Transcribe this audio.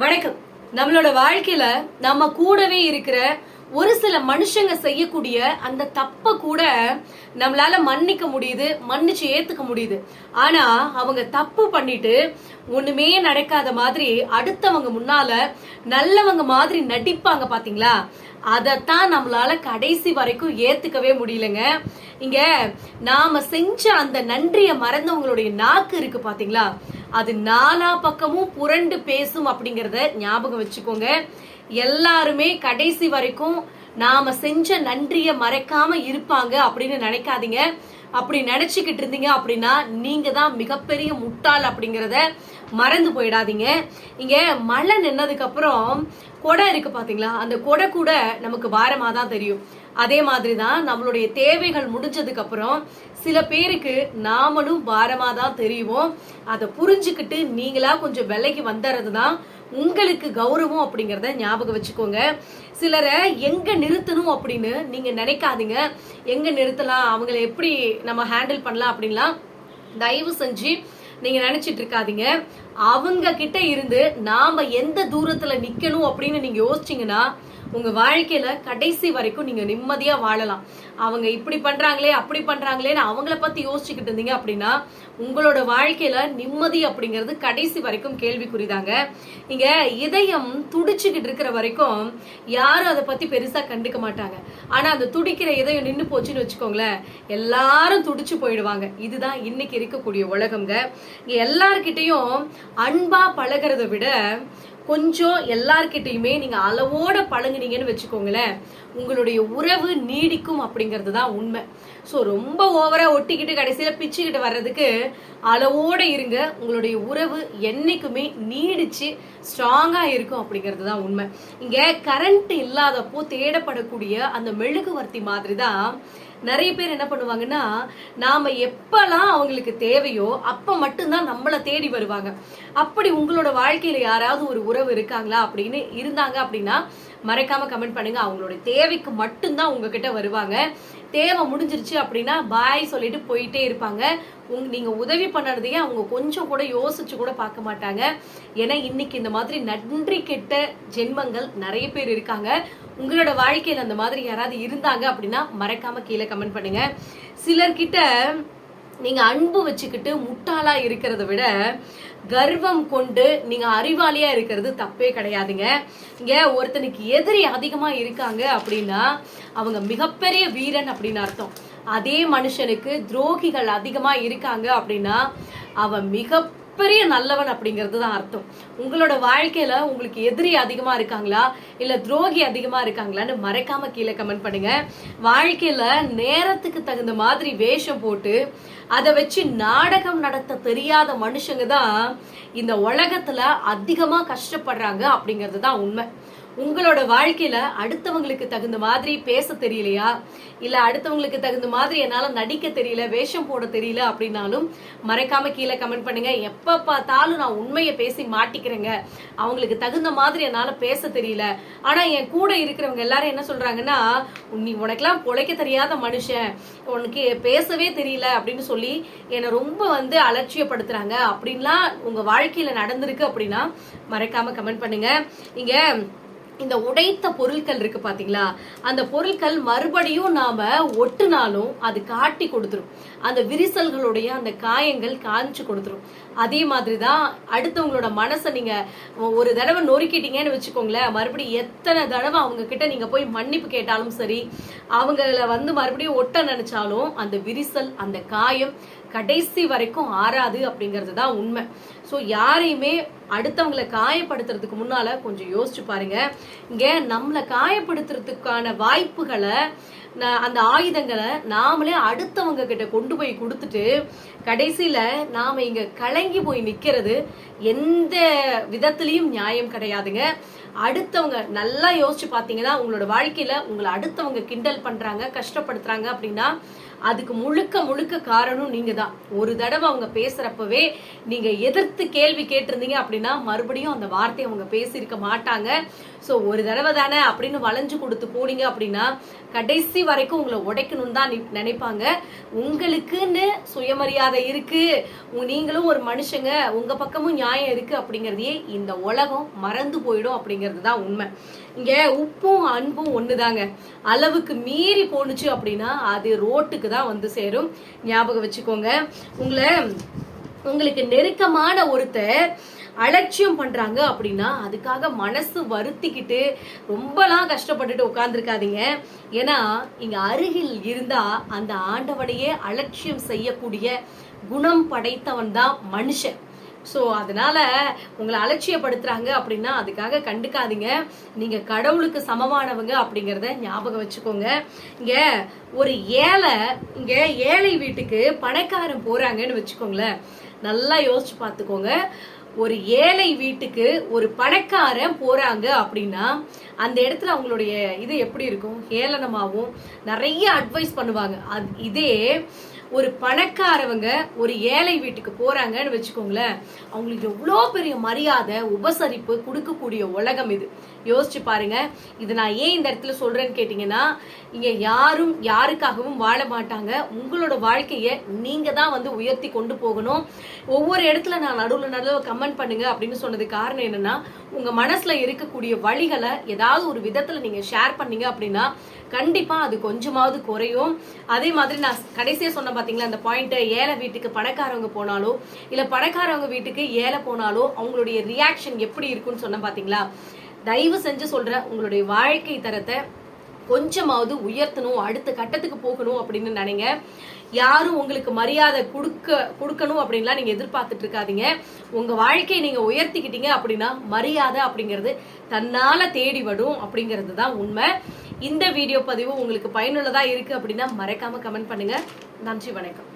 வணக்கம். நம்மளோட வாழ்க்கையில நம்ம கூடவே இருக்கிற ஒரு சில மனுஷங்க செய்யக்கூடிய அந்த தப்ப கூட நம்மளால மன்னிக்க முடியுது மன்னிச்சு ஏத்துக்க முடியுது. ஆனா அவங்க தப்பு பண்ணிட்டு ஒண்ணுமே நடக்காத மாதிரி அடுத்தவங்க முன்னால நல்லவங்க மாதிரி நடிப்பாங்க பாத்தீங்களா? அதைத்தான் நம்மளால கடைசி வரைக்கும் ஏத்துக்கவே முடியலங்க. இங்க நாம செஞ்ச அந்த நன்றிய மறந்தவங்களுடைய நாக்கு இருக்கு பாத்தீங்களா? அது நாலா பக்கமும் புரண்டு பேசும் அப்படிங்கறத ஞாபகம் வச்சுக்கோங்க. எல்லாருமே கடைசி வரைக்கும் நாம செஞ்ச நன்றிய மறைக்காம இருப்பாங்க அப்படின்னு நினைக்காதீங்க. அப்படி நினைச்சுக்கிட்டு இருந்தீங்க அப்படின்னா நீங்க தான் மிகப்பெரிய முட்டாள் அப்படிங்கறத மறந்து போயிடாதீங்க. இங்க மழை நின்னதுக்கு அப்புறம் கொடை இருக்கு பாத்தீங்களா? அந்த கொடை கூட நமக்கு பாரமா தான் தெரியும். அதே மாதிரி தான் நம்மளுடைய தேவைகள் முடிஞ்சதுக்கு அப்புறம் சில பேருக்கு நாமளும் பாரமாக தான் தெரியுவோம் அதை புரிஞ்சுக்கிட்டு நீங்களா கொஞ்சம் விலைக்கு வந்துறது தான் உங்களுக்கு கௌரவம் அப்படிங்கிறத ஞாபகம் வச்சுக்கோங்க. சிலரை எங்க நிறுத்தணும் அப்படின்னு நீங்க நினைக்காதீங்க. எங்க நிறுத்தலாம்? அவங்கள எப்படி நம்ம ஹேண்டில் பண்ணலாம் அப்படின்லாம் தயவு செஞ்சு நீங்க நினைச்சிட்டு இருக்காதீங்க. அவங்க கிட்ட இருந்து நாம எந்த தூரத்துல நிக்கணும் அப்படின்னு நீங்க யோசிச்சீங்கன்னா உங்க வாழ்க்கையில கடைசி வரைக்கும் நீங்க நிம்மதியா வாழலாம். அவங்க இப்படி பண்றாங்களே அப்படி பண்றாங்களேன்னு அவங்கள பத்தி யோசிச்சுக்கிட்டு இருந்தீங்க அப்படின்னா உங்களோட வாழ்க்கையில நிம்மதி அப்படிங்கிறது கடைசி வரைக்கும் கேள்விக்குறிதாங்க இங்க இதயம் துடிச்சுக்கிட்டு இருக்கிற வரைக்கும் யாரும் அதை பத்தி பெருசா கண்டுக்க மாட்டாங்க. ஆனா அந்த துடிக்கிற இதயம் நின்னு போச்சுன்னு வச்சுக்கோங்களேன் எல்லாரும் துடிச்சு போயிடுவாங்க. இதுதான் இன்னைக்கு இருக்கக்கூடிய உலகம்ங்க. இங்க எல்லார்கிட்டையும் அன்பா பழகிறத விட கொஞ்சம் எல்லார்கிட்டையுமே நீங்க அளவோட பழங்குனீங்கன்னு வச்சுக்கோங்களேன் உங்களுடைய உறவு நீடிக்கும் அப்படிங்கிறது தான் உண்மை. ஸோ ரொம்ப ஓவரா ஒட்டிக்கிட்டு கடைசியில பிச்சுக்கிட்டு வர்றதுக்கு அளவோட இருங்க. உங்களுடைய உறவு என்னைக்குமே நீடிச்சு ஸ்ட்ராங்கா இருக்கும் அப்படிங்கிறது தான் உண்மை. இங்க கரண்ட் இல்லாதப்போ தேடப்படக்கூடிய அந்த மெழுகுவர்த்தி மாதிரி தான் நிறைய பேர் என்ன பண்ணுவாங்கன்னா நாம எப்பெல்லாம் அவங்களுக்கு தேவையோ அப்ப மட்டும்தான் நம்மளை தேடி வருவாங்க. அப்படி உங்களோட வாழ்க்கையில யாராவது ஒரு உறவு இருக்காங்களா அப்படின்னு இருந்தாங்க அப்படின்னா மறைக்காம கமெண்ட் பண்ணுங்க. அவங்களோட தேவைக்கு மட்டும்தான் உங்ககிட்ட வருவாங்க. தேவை முடிஞ்சிருச்சு அப்படின்னா பாய் சொல்லிட்டு போயிட்டே இருப்பாங்க. உங் நீங்கள் உதவி பண்ணுறதையே அவங்க கொஞ்சம் கூட யோசிச்சு கூட பார்க்க மாட்டாங்க. ஏன்னா இன்னைக்கு இந்த மாதிரி நன்றி கெட்ட ஜென்மங்கள் நிறைய பேர் இருக்காங்க. உங்களோட வாழ்க்கையில் அந்த மாதிரி யாராவது இருந்தாங்க அப்படின்னா மறக்காம கீழே கமெண்ட் பண்ணுங்க. சிலர்கிட்ட நீங்கள் அன்பு வச்சுக்கிட்டு முட்டாளாக இருக்கிறத விட கர்வம் கொண்டு நீங்க அறிவாளியா இருக்கிறது தப்பே கிடையாதுங்க. இங்க ஒருத்தனுக்கு எதிரி அதிகமா இருக்காங்க அப்படின்னா அவங்க மிகப்பெரிய வீரன் அப்படின்னு அர்த்தம். அதே மனுஷனுக்கு துரோகிகள் அதிகமா இருக்காங்க அப்படின்னா அவன் மிக பெரிய நல்லவன் அப்படிங்கிறது தான் அர்த்தம். உங்களோட வாழ்க்கையில உங்களுக்கு எதிரி அதிகமா இருக்காங்களா? இல்ல துரோகி அதிகமா இருக்காங்களான்னு மறைக்காம கீழே கமெண்ட் பண்ணுங்க. வாழ்க்கையில நேரத்துக்கு தகுந்த மாதிரி வேஷம் போட்டு அதை வச்சு நாடகம் நடத்த தெரியாத மனுஷங்க தான் இந்த உலகத்துல அதிகமா கஷ்டப்படுறாங்க அப்படிங்கிறது தான் உண்மை. உங்களோட வாழ்க்கையில அடுத்தவங்களுக்கு தகுந்த மாதிரி பேச தெரியலையா? இல்ல அடுத்தவங்களுக்கு தகுந்த மாதிரி என்னால நடிக்க தெரியல வேஷம் போட தெரியல அப்படின்னாலும் மறைக்காம கீழே கமெண்ட் பண்ணுங்க. எப்ப பார்த்தாலும் நான் உண்மையை பேசி மாட்டிக்கிறேங்க. அவங்களுக்கு தகுந்த மாதிரி என்னால பேச தெரியல. ஆனா என் கூட இருக்கிறவங்க எல்லாரும் என்ன சொல்றாங்கன்னா நீ உனக்கெல்லாம் பொழைக்க தெரியாத மனுஷன். உனக்கு பேசவே தெரியல அப்படின்னு சொல்லி என்னை ரொம்ப வந்து அலட்சியப்படுத்துறாங்க. அப்படின்லாம் உங்க வாழ்க்கையில நடந்திருக்கு அப்படின்னா மறைக்காம கமெண்ட் பண்ணுங்க. இங்க இந்த உடைத்த பொருட்கள் இருக்கு பாத்தீங்களா? அந்த பொருட்கள் மறுபடியும் நாம ஒட்டுனாலும் அது காட்டி கொடுத்துரும். அந்த விரிசல்களுடைய அந்த காயங்கள் காஞ்சி கொடுத்துரும். அதே மாதிரிதான் அடுத்தவங்களோட மனசை நீங்க ஒரு தடவை நொறுக்கிட்டீங்கன்னு வச்சுக்கோங்களேன் மறுபடியும் எத்தனை தடவை அவங்க கிட்ட நீங்க போய் மன்னிப்பு கேட்டாலும் சரி அவங்கள வந்து மறுபடியும் ஒட்ட நினைச்சாலும் அந்த விரிசல் அந்த காயம் கடைசி வரைக்கும் ஆறாது அப்படிங்கிறது தான் உண்மை. ஸோ யாரையுமே அடுத்தவங்களை காயப்படுத்துறதுக்கு முன்னால் கொஞ்சம் யோசிச்சு பாருங்க. இங்கே நம்மளை காயப்படுத்துறதுக்கான வாய்ப்புகளை அந்த ஆயுதங்களை நாமளே அடுத்தவங்க கிட்ட கொண்டு போய் கொடுத்துட்டு கடைசியில் நாம் இங்கே கலங்கி போய் நிற்கிறது எந்த விதத்துலேயும் நியாயம் கிடையாதுங்க. அடுத்தவங்க நல்லா யோசிச்சு பார்த்தீங்கன்னா உங்களோட வாழ்க்கையில உங்களை அடுத்தவங்க கிண்டல் பண்றாங்க கஷ்டப்படுத்துறாங்க அப்படின்னா அதுக்கு முழுக்க முழுக்க காரணம் நீங்க தான் ஒரு தடவை அவங்க பேசுறப்பவே நீங்க எதிர்த்து கேள்வி கேட்டிருந்தீங்க அப்படின்னா மறுபடியும் அந்த வார்த்தையை அவங்க பேசியிருக்க மாட்டாங்க. ஸோ ஒரு தடவை தானே அப்படின்னு வளைஞ்சு கொடுத்து போனீங்க அப்படின்னா கடைசி வரைக்கும் உங்களை உடைக்கணும்னு தான் நி- நினைப்பாங்க. உங்களுக்குன்னு சுயமரியாதை இருக்கு. நீங்களும் ஒரு மனுஷங்க உங்க பக்கமும் நியாயம் இருக்கு அப்படிங்கறதையே இந்த உலகம் மறந்து போயிடும் அப்படிங்கிறது தான் உண்மை. இங்கே உப்பும் அன்பும் ஒண்ணுதாங்க. அளவுக்கு மீறி போணுச்சு அப்படின்னா அது ரோட்டுக்கு தான் வந்து சேரும். ஞாபகம் வச்சுக்கோங்க. உங்களை உங்களுக்கு நெருக்கமான ஒருத்தர் அலட்சியம் பண்றாங்க அப்படின்னா அதுக்காக மனசு வருத்திக்கிட்டு ரொம்பலாம் கஷ்டப்பட்டுட்டு உட்காந்துருக்காதீங்க ஏன்னா இங்க அருகில் இருந்தா அந்த ஆண்டவனையே அலட்சியம் செய்யக்கூடிய குணம் படைத்தவன் தான் மனுஷன். ஸோ அதனால உங்களை அலட்சியப்படுத்துறாங்க அப்படின்னா அதுக்காக கண்டுக்காதீங்க. நீங்க கடவுளுக்கு சமமானவங்க அப்படிங்கிறத ஞாபகம் வச்சுக்கோங்க. இங்க ஒரு ஏழை இங்க ஏழை வீட்டுக்கு பணக்காரன் போறாங்கன்னு வச்சுக்கோங்களேன். நல்லா யோசிச்சு பார்த்துக்கோங்க. ஒரு ஏழை வீட்டுக்கு ஒரு பணக்காரன் போறாங்க அப்படின்னா அந்த இடத்துல அவங்களுடைய இது எப்படி இருக்கும்? ஏளனமாகவும் நிறைய அட்வைஸ் பண்ணுவாங்க. அது இதே ஒரு பணக்காரவங்க ஒரு ஏழை வீட்டுக்கு போறாங்கன்னு வச்சுக்கோங்களேன் அவங்களுக்கு எவ்வளோ பெரிய மரியாதை உபசரிப்பு கொடுக்கக்கூடிய உலகம் இது. யோசிச்சு பாருங்க. இது நான் ஏன் இந்த இடத்துல சொல்றேன்னு கேட்டீங்கன்னா இங்க யாரும் யாருக்காகவும் வாழ மாட்டாங்க. உங்களோட வாழ்க்கையை நீங்க தான் வந்து உயர்த்தி கொண்டு போகணும். ஒவ்வொரு இடத்துல நான் நடுவில் நடுவில் கமெண்ட் பண்ணுங்க அப்படின்னு சொன்னது காரணம் என்னன்னா உங்க மனசுல இருக்கக்கூடிய வழிகளை ஏதாவது ஒரு விதத்துல நீங்க ஷேர் பண்ணீங்க அப்படின்னா கண்டிப்பா அது கொஞ்சமாவது குறையும். அதே மாதிரி நான் கடைசியா சொன்ன பாத்தீங்களா அந்த பாயிண்ட் ஏழை வீட்டுக்கு பணக்காரவங்க போனாலோ இல்ல பணக்காரவங்க வீட்டுக்கு ஏழை போனாலோ அவங்களுடைய ரியாக்ஷன் எப்படி இருக்கும்னு சொன்ன பாத்தீங்களா? தயவு செஞ்சு சொல்றேன் உங்களுடைய வாழ்க்கை தரத்தை கொஞ்சமாவது உயர்த்தணும் அடுத்த கட்டத்துக்கு போகணும் அப்படின்னு நினைங்க. யாரும் உங்களுக்கு மரியாதை கொடுக்க கொடுக்கணும் அப்படின்லாம் நீங்க எதிர்பார்த்துட்டு இருக்காதீங்க. உங்க வாழ்க்கையை நீங்க உயர்த்திக்கிட்டீங்க அப்படின்னா மரியாதை அப்படிங்கிறது தன்னால தேடி வரும் அப்படிங்கிறது தான் உண்மை. இந்த வீடியோ பதிவு உங்களுக்கு பயனுள்ளதா இருக்கு அப்படின்னா மறக்காம கமெண்ட் பண்ணுங்க. நன்றி வணக்கம்.